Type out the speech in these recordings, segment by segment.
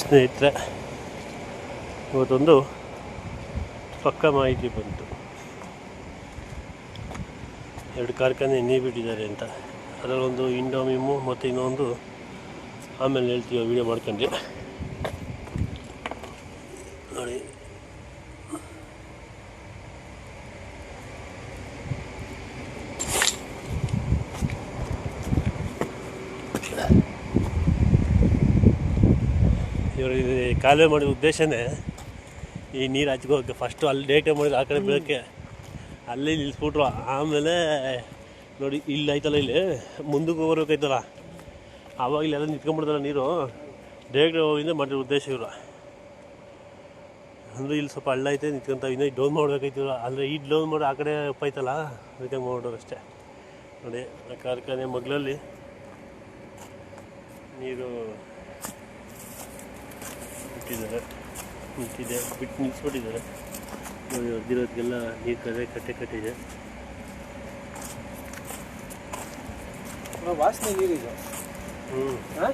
ಸ್ನೇಹಿತರೆ, ಇವತ್ತೊಂದು ಪಕ್ಕ ಮಾಹಿತಿ ಬಂತು. ಎರಡು ಕಾರ್ಖಾನೆ ನೀ ಬಿಟ್ಟಿದ್ದಾರೆ ಅಂತ. ಅದರಲ್ಲೊಂದು ಇಂಡೋಮಿಮು ಮತ್ತು ಇನ್ನೊಂದು ಆಮೇಲೆ ಹೇಳ್ತೀವಿ ವೀಡಿಯೋ ಮಾಡ್ಕೊಂಡು ನೋಡಿ. ಇವರು ಕಾಲುವೆ ಮಾಡಿದ ಉದ್ದೇಶನೇ ಈ ನೀರು ಹಚ್ಕೋಕೆ ಫಸ್ಟು ಅಲ್ಲಿ ಡೇಟೆ ಮಾಡಿದ ಆ ಕಡೆ ಬೀಳೋಕ್ಕೆ. ಅಲ್ಲಿ ನಿಲ್ಲಿಸ್ಬಿಟ್ರು ಆಮೇಲೆ ನೋಡಿ, ಇಲ್ಲಿ ಐತಲ್ಲ ಇಲ್ಲಿ. ಮುಂದಕ್ಕೆ ಹೋಗ್ಬೇಕಾಯ್ತಲ್ಲ ಆವಾಗ ಇಲ್ಲೆಲ್ಲ ನಿಂತ್ಕೊಂಡ್ಬಿಡ್ತಲ್ಲ ನೀರು. ಡೈರೆಕ್ಟ್ ಹೋಗಿಂದ ಮಾಡಿರೋ ಉದ್ದೇಶ ಇವರು. ಅಂದರೆ ಇಲ್ಲಿ ಸ್ವಲ್ಪ ಹಳ್ಳ ಐತೆ ನಿಂತ್ಕೊಂತ ಇನ್ನೂ ಡೌನ್ ಮಾಡ್ಬೇಕಾಯ್ತಿಲ್ಲ ಅಂದರೆ ಈ ಡೌನ್ ಮಾಡಿ ಆ ಕಡೆ ಉಪ್ಪಾಯ್ತಲ್ಲ ಅದಕ್ಕೆ ಮಾಡೋರು ಅಷ್ಟೇ. ನೋಡಿ ಕಾರ್ಖಾನೆ ಮಗ್ಲಲ್ಲಿ ನೀರು ಬಿಟ್ಟಿದ್ದಾರೆ ನಿಂತಿದೆ ಬಿಟ್ಟು ನಿಲ್ಲಿಸ್ಬಿಟ್ಟಿದ್ದಾರೆ ನೋಡಿ ಅದ್ದಿರೋದಕ್ಕೆಲ್ಲ ನೀರು ಕರೆ ಕಟ್ಟೆ ಕಟ್ಟಿದೆ. ವಾಸನೆ ನೀರಿದೆ. ಹ್ಞೂ ಹಾ?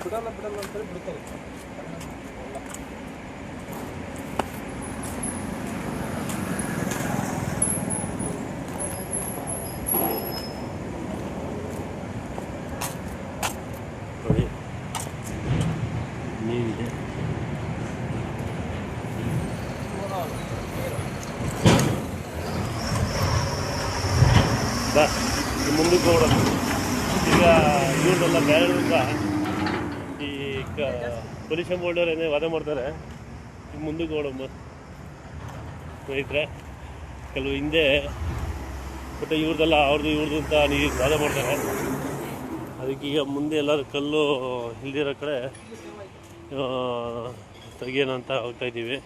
ಬಿಡಲ್ಲ ಬಿಡಲ್ಲ ಅಂತಾರೆ ಬಿಡ್ತಾರೆ ನೋಡಿ ನೀರಿದೆ ಬಾ ಈ ಮುಂದಕ್ಕೆ ಹೋಗೋಣ. ಈಗ ಇವ್ರನ್ನೆಲ್ಲ ಬೇರೆಯಿಂದ ಈ ಕ ಪೊಲ್ಯೂಷನ್ ಬೋರ್ಡವ್ರು ಏನೇ ವಾದ ಮಾಡ್ತಾರೆ ಈಗ ಮುಂದಕ್ಕೆ ಹೋಗೋಣ ಸ್ನೇಹಿತರೆ. ಕೆಲವು ಹಿಂದೆ ಬಟ್ ಇವ್ರದ್ದೆಲ್ಲ ಅವ್ರದ್ದು ಇವ್ರದ್ದು ಅಂತ ನೀವು ವಾದ ಮಾಡ್ತಾರೆ. ಅದಕ್ಕೆ ಈಗ ಮುಂದೆ ಎಲ್ಲರೂ ಕಲ್ಲು ಇಲ್ದಿರೋ ಕಡೆ ತೆಗಿಯೋಣ ಅಂತ ಹೋಗ್ತಾ ಇದ್ದೀವಿ.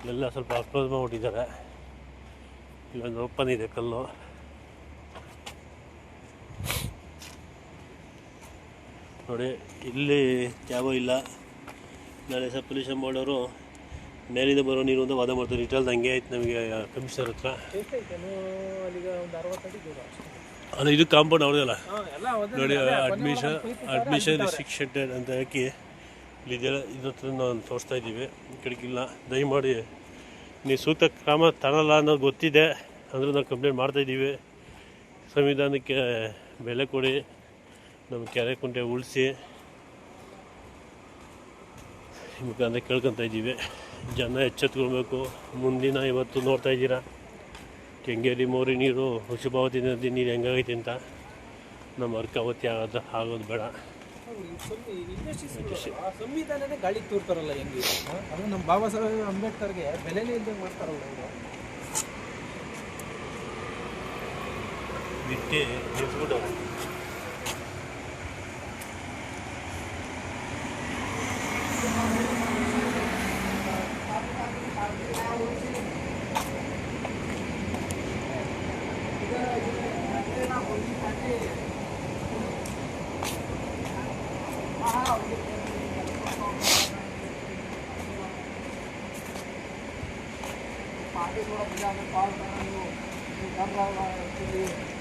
ಇಲ್ಲೆಲ್ಲ ಸ್ವಲ್ಪ ಕ್ಲೋಸ್ ಮಾಡಿಬಿಟ್ಟಿದ್ದಾರೆ. ಇಲ್ಲೊಂದು ಓಪನ್ ಇದೆ ಕಲ್ಲು. ನೋಡಿ, ಇಲ್ಲಿ ಯಾವ ಇಲ್ಲ. ನಾಳೆ ಸಹ ಪೊಲ್ಯೂಷನ್ ಮಾಡೋರು ಮೇಲಿಂದ ಬರೋ ನೀರು ಅಂತ ವಾದ ಮಾಡ್ತಾರೆ. ಇಟ್ಟಲ್ಲಿ ಹಂಗೆ ಆಯ್ತು ನಮಗೆ ಕಮಿಷನರ್ ಹತ್ರ. ಅಲ್ಲ ಇದು ಕಾಂಪೌಂಡ್ ಅವ್ರದಲ್ಲ ನೋಡಿ ಅಡ್ಮಿಷನ್ ಅಡ್ಮಿಷನ್ ರಿಸ್ಟ್ರಿಕ್ಷೆಡ್ ಅಂತ ಹಾಕಿ ಇಲ್ಲಿದೆಲ್ಲ ಇದ್ರ ಹತ್ರ ನಾವು ತೋರಿಸ್ತಾ ಇದ್ದೀವಿ. ಕಿಡಕಿಲ್ಲ ದಯಮಾಡಿ ನೀವು ಸೂಕ್ತ ಕ್ರಮ ತಗೊಳ್ಳಲ್ಲ ಅನ್ನೋದು ಗೊತ್ತಿದೆ. ಅಂದರೆ ನಾವು ಕಂಪ್ಲೇಂಟ್ ಮಾಡ್ತಾಯಿದ್ದೀವಿ ಸಂವಿಧಾನಕ್ಕೆ ಬೆಲೆ ಕೊಡಿ. ನಮ್ಮ ಕೆರೆ ಕುಂಟೆ ಉಳಿಸಿ ಮುಖಾಂತರ ಕೇಳ್ಕೊತಾ ಇದ್ದೀವಿ. ಜನ ಎಚ್ಚೆತ್ಕೊಳ್ಬೇಕು. ಮುಂದಿನ ಇವತ್ತು ನೋಡ್ತಾ ಇದ್ದೀರಾ? ಕೆಂಗೇರಿ ಮೋರಿ ನೀರು ಹುಷಭಾವತಿ ನದಿ ನೀರು ಹೆಂಗಾಗೈತಿ ಅಂತ. ನಮ್ಮ ಅರ್ಕಾವತಿ ಆಗೋದು ಆಗೋದು ಬೇಡ. ಸಂವಿಧಾನನೇ ಗಾಳಿ ತೂರ್ತಾರಲ್ಲ ಹೆಂಗೆ? ಅದು ನಮ್ಮ ಬಾಬಾ ಸಾಹೇಬ್ ಅಂಬೇಡ್ಕರ್ಗೆ ಬೆಲೆನೇ ಇಲ್ದಂಗೆ ಮಾಡ್ತಾರಲ್ಲ ಬಿಟ್ಟು आगे थोड़ा बजा में कॉल करना वो कर रहा है